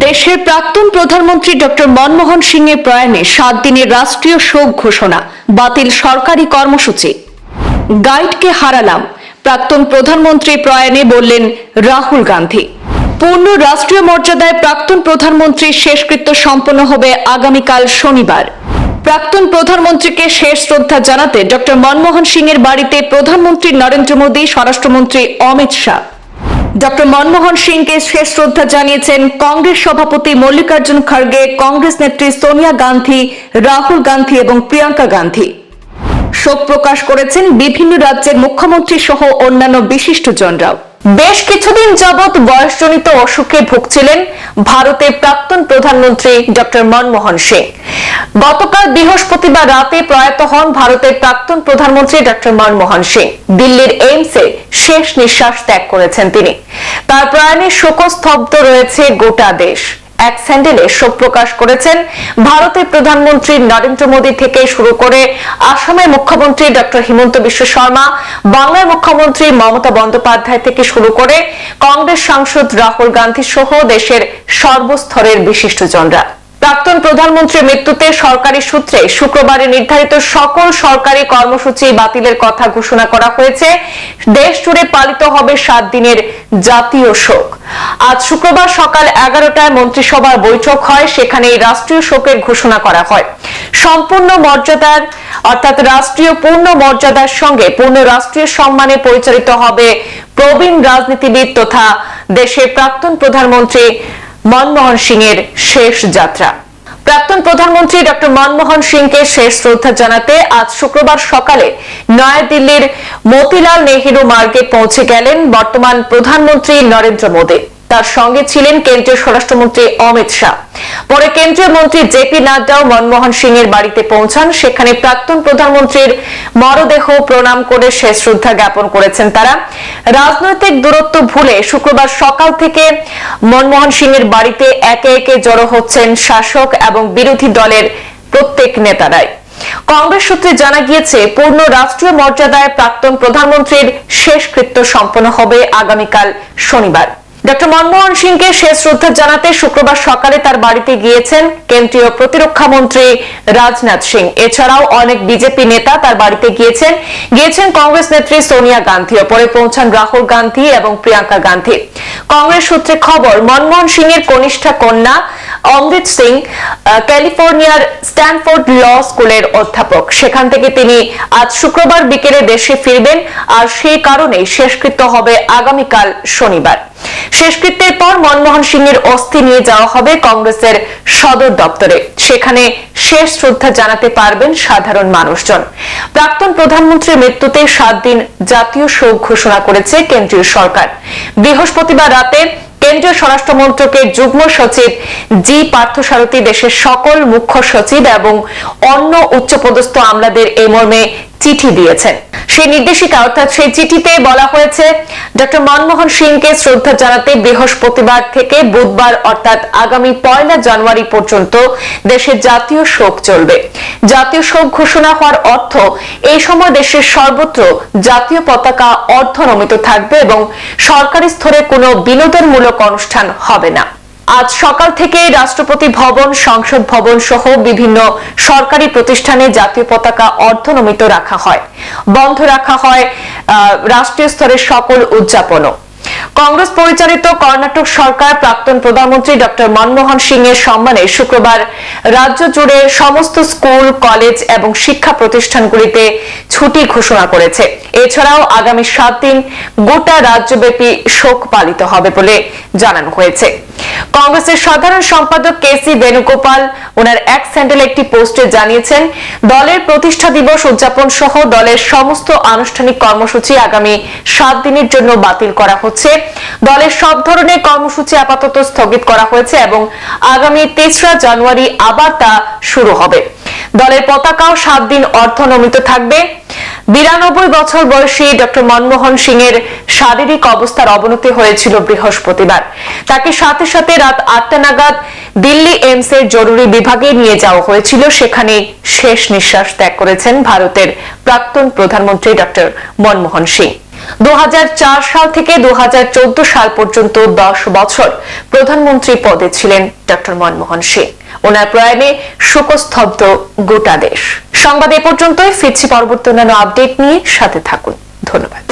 দেশের প্রাক্তন প্রধানমন্ত্রী ডক্টর মনমোহন সিং এর প্রয়াণে সাত দিনের রাষ্ট্রীয় শোক ঘোষণা, বাতিল সরকারি কর্মসূচি। গাইডকে হারালাম, প্রাক্তন প্রধানমন্ত্রী প্রয়াণে বললেন রাহুল গান্ধী। পূর্ণ রাষ্ট্রীয় মর্যাদায় প্রাক্তন প্রধানমন্ত্রীর শেষকৃত্য সম্পন্ন হবে আগামীকাল শনিবার। প্রাক্তন প্রধানমন্ত্রীকে শেষ শ্রদ্ধা জানাতে ডক্টর মনমোহন সিং এর বাড়িতে প্রধানমন্ত্রী নরেন্দ্র মোদী, স্বরাষ্ট্রমন্ত্রী অমিত শাহ। ডক্টর মনমোহন সিংকে শেষ শ্রদ্ধা জানিয়েছেন কংগ্রেস সভাপতি মল্লিকার্জুন খড়গে কংগ্রেস নেত্রী সোনিয়া গান্ধী, রাহুল গান্ধী এবং প্রিয়াঙ্কা গান্ধী। শোক প্রকাশ করেছেন বিভিন্ন রাজ্যের মুখ্যমন্ত্রী সহ অন্যান্য বিশিষ্টজনরাও। বেশ কিছুদিন যাবৎ বয়সজনিত অসুখে ভুগছিলেন ভারতের প্রাক্তন প্রধানমন্ত্রী ডক্টর মনমোহন সিং। গতকাল বৃহস্পতিবার রাতে প্রয়াত হন ভারতের প্রাক্তন প্রধানমন্ত্রী ডক্টর মনমোহন সিং। দিল্লির এইমসে শেষ নিঃশ্বাস ত্যাগ করেছেন তিনি। তার প্রয়াণে শোকস্তব্ধ রয়েছে গোটা দেশ। এক স্যান্ডেলে শোক প্রকাশ করেছেন ভারতের প্রধানমন্ত্রী নরেন্দ্র মোদী থেকে শুরু করে আসামের মুখ্যমন্ত্রী ডক্টর হিমন্ত বিশ্ব শর্মা, বাংলার মুখ্যমন্ত্রী মমতা বন্দ্যোপাধ্যায় থেকে শুরু করে কংগ্রেস সাংসদ রাহুল গান্ধী সহ দেশের সর্বস্তরের বিশিষ্টজনরা। প্রাক্তন প্রধানমন্ত্রীর মৃত্যুতে সরকারি সূত্রে শুক্রবারে নির্ধারিত সকল সরকারি কর্মসূচি বাতিলের কথা ঘোষণা করা হয়েছে। দেশ জুড়ে পালিত হবে সাত দিনের জাতীয় শোক। আজ শুক্রবার সকাল এগারোটায় মন্ত্রিসভার বৈঠক হয় সেখানে এই রাষ্ট্রীয় শোকের ঘোষণা করা হয়। সম্পূর্ণ মর্যাদার, অর্থাৎ রাষ্ট্রীয় পূর্ণ মর্যাদার সঙ্গে পূর্ণ রাষ্ট্রীয় সম্মানে পরিচালিত হবে প্রবীণ রাজনীতিবিদ তথা দেশের প্রাক্তন প্রধানমন্ত্রী মনমোহন সিং এর শেষ যাত্রা। প্রাক্তন প্রধানমন্ত্রী ডক্টর মনমোহন সিংকে শেষ শ্রদ্ধা জানাতে আজ শুক্রবার সকালে নয়াদিল্লির মতিলাল নেহেরু মার্গে পৌঁছে গেলেন বর্তমান প্রধানমন্ত্রী নরেন্দ্র মোদী। তার সঙ্গে ছিলেন কেন্দ্রীয় স্বরাষ্ট্রমন্ত্রী অমিত শাহ। পরে কেন্দ্রীয় মন্ত্রী জেপি নাড্ডাও মনমোহন সিং এর বাড়িতে পৌঁছান। সেখানে প্রাক্তন প্রধানমন্ত্রীর মরদেহ প্রণাম করে শেষ শ্রদ্ধা জ্ঞাপন করেছেন তারা। রাজনৈতিক দূরত্ব ভুলে শুক্রবার সকাল থেকে মনমোহন সিং এর বাড়িতে একে একে জড়ো হচ্ছেন শাসক এবং বিরোধী দলের প্রত্যেক নেতারাই। কংগ্রেস সূত্রে জানা গিয়েছে, পূর্ণ রাষ্ট্রীয় মর্যাদায় প্রাক্তন প্রধানমন্ত্রীর শেষকৃত্য সম্পন্ন হবে আগামীকাল শনিবার। ডক্টর মনমোহন সিংকে শেষ শ্রদ্ধা জানাতে শুক্রবার সকালে তার বাড়িতে গিয়েছেন কেন্দ্রীয় প্রতিরক্ষা মন্ত্রী রাজনাথ সিং। এছাড়াও অনেক বিজেপি নেতা তার বাড়িতে গিয়েছেন। গিয়েছেন কংগ্রেস নেত্রী সোনিয়া গান্ধী পরে পৌঁছান রাহুল গান্ধী এবং প্রিয়াঙ্কা গান্ধী। কংগ্রেস সূত্রে খবর, মনমোহন সিং এর কনিষ্ঠা কন্যা অমৃত সিং ক্যালিফোর্নিয়ার স্ট্যানফোর্ড ল স্কুলের অধ্যাপক। সেখান থেকে তিনি আজ শুক্রবার বিকেলে দেশে ফিরবেন আর সেই কারণেই শেষকৃত্য হবে আগামীকাল শনিবার। শেষকৃত্যের পর মনমোহন সিং এর অস্থি নিয়ে যাওয়া হবে কংগ্রেসের সদর দপ্তরে। সেখানে শেষ শ্রদ্ধা জানাতে পারবেন সাধারণ মানুষজন। প্রাক্তন প্রধানমন্ত্রীর মৃত্যুতে সাত দিন জাতীয় শোক ঘোষণা করেছে কেন্দ্রীয় সরকার। বৃহস্পতিবার রাতে কেন্দ্রীয় স্বরাষ্ট্র মন্ত্রকের যুগ্ম সচিব জি পার্থসারথী দেশের সকল মুখ্য সচিব এবং অন্য উচ্চপদস্থ আমলাদের এই মর্মে চিঠি দিয়েছেন। সেই নির্দেশিকা অর্থাৎ সেই চিঠিতে বলা হয়েছে, ডক্টর মনমোহন সিংকে শ্রদ্ধা জানাতে বৃহস্পতিবার থেকে বুধবার অর্থাৎ আগামী পয়লা জানুয়ারি পর্যন্ত দেশে জাতীয় শোক চলবে। জাতীয় শোক ঘোষণা হওয়ার অর্থ এই সময় দেশের সর্বত্র জাতীয় পতাকা অর্ধনমিত থাকবে এবং সরকারি স্তরে কোনো বিনোদনমূলক অনুষ্ঠান হবে না। আজ সকাল থেকে রাষ্ট্রপতি ভবন, সংসদ ভবন সহ বিভিন্ন সরকারি প্রতিষ্ঠানে জাতীয় পতাকা অর্ধনমিত রাখা হয়। বন্ধ রাখা হয় রাষ্ট্রীয় স্তরের সকল উদযাপনও। কংগ্রেস পরিচালিত কর্ণাটক সরকার প্রাক্তন প্রধানমন্ত্রী ডক্টর মনমোহন সিং এর সম্মানে শুক্রবার রাজ্য জুড়ে সমস্ত স্কুল, কলেজ এবং শিক্ষা প্রতিষ্ঠানগুলিতে ছুটি ঘোষণা করেছে। এছাড়াও আগামী সাত দিন গোটা রাজ্যব্যাপী শোক পালিত হবে বলে জানানো হয়েছে। কংগ্রেসের সাধারণ সম্পাদক কে সি বেণুগোপাল ওনার এক স্যান্ডেলে একটি পোস্টে জানিয়েছেন, দলের প্রতিষ্ঠা দিবস উদযাপন সহ দলের সমস্ত আনুষ্ঠানিক কর্মসূচি আগামী সাত দিনের জন্য বাতিল করা হচ্ছে। দলের সব ধরনের কর্মসূচি আপাতত স্থগিত করা হয়েছে এবং আগামী তেসরা জানুয়ারি আবার তা শুরু হবে। দলের পতাকাও সাত দিন অর্থনমিত থাকবে। বিরানব্বই বছর বয়সী ডক্টর মনমোহন সিং এর শারীরিক অবস্থার অবনতি হয়েছিল বৃহস্পতিবার। তাকে সাথে সাথে রাত আটটা নাগাদ দিল্লি এইমস এর জরুরি বিভাগে নিয়ে যাওয়া হয়েছিল। সেখানে শেষ নিঃশ্বাস ত্যাগ করেছেন ভারতের প্রাক্তন প্রধানমন্ত্রী ডক্টর মনমোহন সিং। দু হাজার চার সাল থেকে দু হাজার চোদ্দ সাল পর্যন্ত দশ বছর প্রধানমন্ত্রী পদে ছিলেন ডক্টর মনমোহন সিং। ওনার প্রয়াণে শোকস্তব্ধ গোটা দেশ। সংবাদ এ পর্যন্তই, ফিরছি পরবর্তী অন্যান্য আপডেট নিয়ে সাথে থাকুন। ধন্যবাদ।